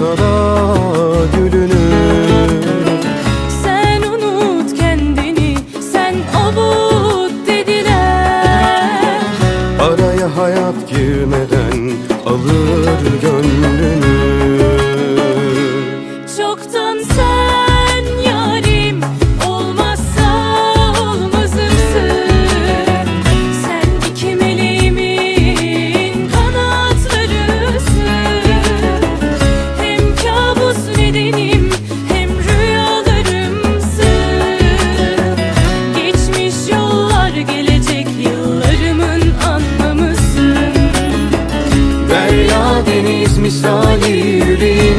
kurutsa da deniz misali yüreğimde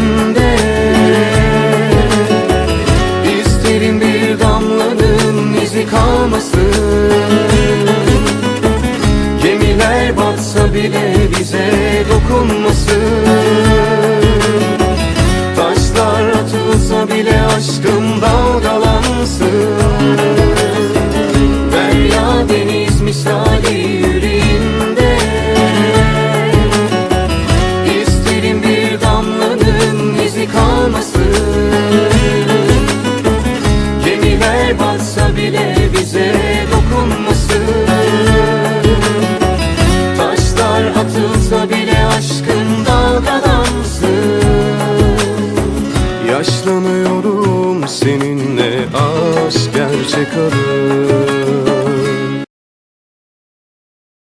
Gemiler batsa bile bize dokunmasın. Taşlar atılsa bile aşkın dalgalansın Yaşlanıyorum seninle aşk gerçek adı